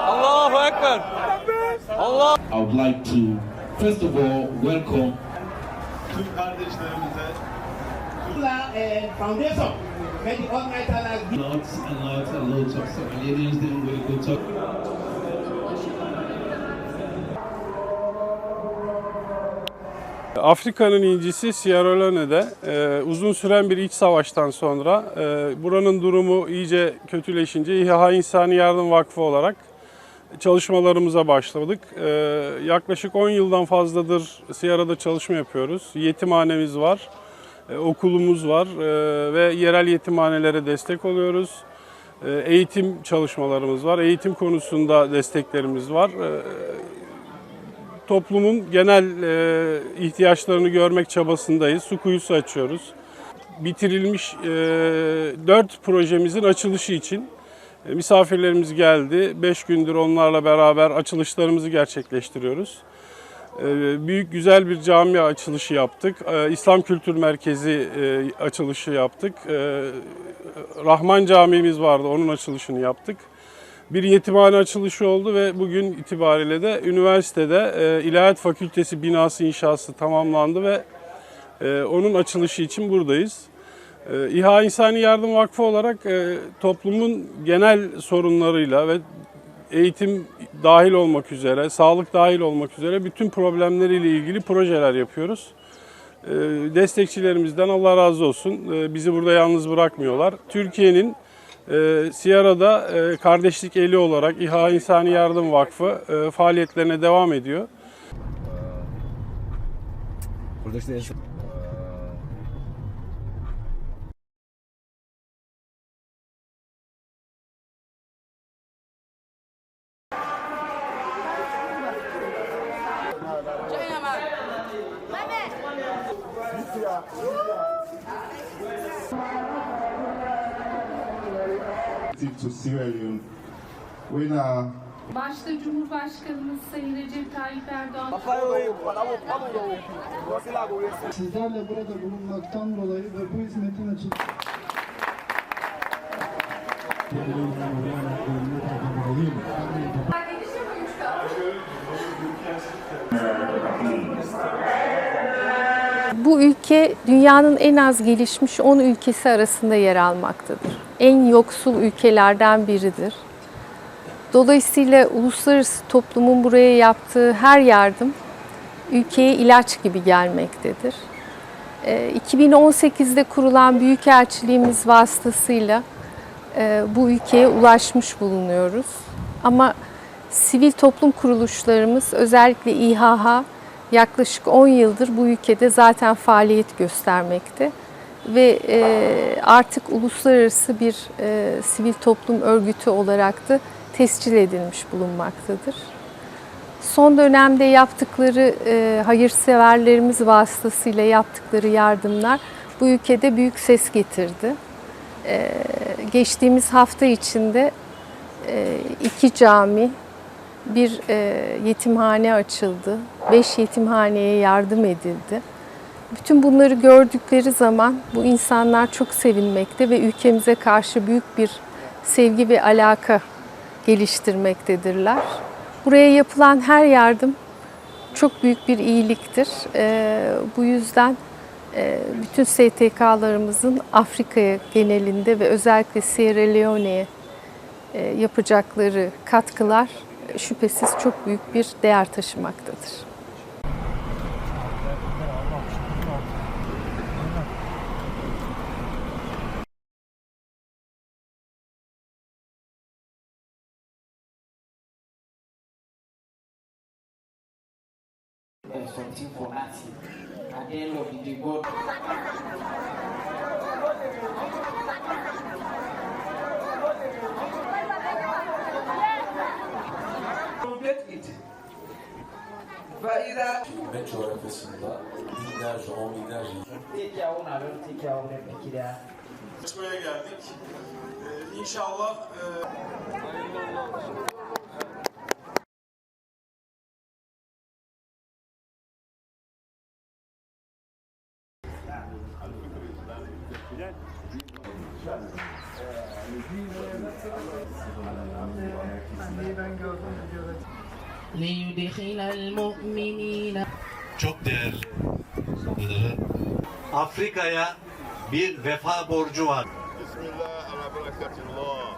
Allahu Ekber. Allah. I would like to, first of all, welcome Tüm kardeşlerimize Allah eh, Foundation. May the Almighty Allah give lots and lots and loads of Somalians doing really good talk. Afrika'nın incisi Sierra Leone'de e, uzun süren bir iç savaştan sonra e, buranın durumu iyice kötüleşince İHA İnsani Yardım Vakfı olarak çalışmalarımıza başladık. E, yaklaşık 10 yıldan fazladır Sierra'da çalışma yapıyoruz. Yetimhanemiz var, e, okulumuz var e, ve yerel yetimhanelere destek oluyoruz. E, eğitim çalışmalarımız var, eğitim konusunda desteklerimiz var. E, toplumun genel e, ihtiyaçlarını görmek çabasındayız. Su kuyusu açıyoruz. Bitirilmiş e, 4 projemizin açılışı için e, misafirlerimiz geldi. 5 gündür onlarla beraber açılışlarımızı gerçekleştiriyoruz. E, büyük güzel bir cami açılışı yaptık. E, İslam Kültür Merkezi e, açılışı yaptık. E, Rahman Camimiz vardı, onun açılışını yaptık bir yetimhane açılışı oldu ve bugün itibariyle de üniversitede e, İlahiyat Fakültesi binası inşası tamamlandı ve e, onun açılışı için buradayız. E, İHA İnsani Yardım Vakfı olarak e, toplumun genel sorunlarıyla ve eğitim dahil olmak üzere, sağlık dahil olmak üzere bütün problemleriyle ilgili projeler yapıyoruz. E, Destekçilerimizden Allah razı olsun. E, Bizi burada yalnız bırakmıyorlar. Türkiye'nin e, Sierra'da e, kardeşlik eli olarak İHA İnsani Yardım Vakfı e, faaliyetlerine devam ediyor. Burada işte en to Sierra Leone. When uh, Başta Cumhurbaşkanımız Sayın Recep Tayyip Erdoğan Sizlerle burada bulunmaktan dolayı ve bu hizmetin açılışını Bu ülke dünyanın en az gelişmiş 10 ülkesi arasında yer almaktadır. En yoksul ülkelerden biridir. Dolayısıyla uluslararası toplumun buraya yaptığı her yardım ülkeye ilaç gibi gelmektedir. Ee, 2018'de kurulan Büyükelçiliğimiz vasıtasıyla e, bu ülkeye ulaşmış bulunuyoruz. Ama sivil toplum kuruluşlarımız özellikle İHH yaklaşık 10 yıldır bu ülkede zaten faaliyet göstermekte ve e, artık uluslararası bir e, sivil toplum örgütü olarak da tescil edilmiş bulunmaktadır. Son dönemde yaptıkları e, hayırseverlerimiz vasıtasıyla yaptıkları yardımlar bu ülkede büyük ses getirdi. Geçtiğimiz hafta içinde iki cami, bir yetimhane açıldı. Beş yetimhaneye yardım edildi. Bütün bunları gördükleri zaman bu insanlar çok sevinmekte ve ülkemize karşı büyük bir sevgi ve alaka geliştirmektedirler. Buraya yapılan her yardım çok büyük bir iyiliktir. E, bu yüzden e, bütün STK'larımızın Afrika'ya genelinde ve özellikle Sierra Leone'ye e, yapacakları katkılar şüphesiz çok büyük bir değer taşımaktadır. something for us. At the end of the day, God Complete it. فإذا Hükümet coğrafyasında binlerce, on binlerce take care of our take care of them, kid. açmaya geldik. Ee, inşallah e, Çok değerli. Afrika'ya bir vefa borcu var. Bismillahirrahmanirrahim.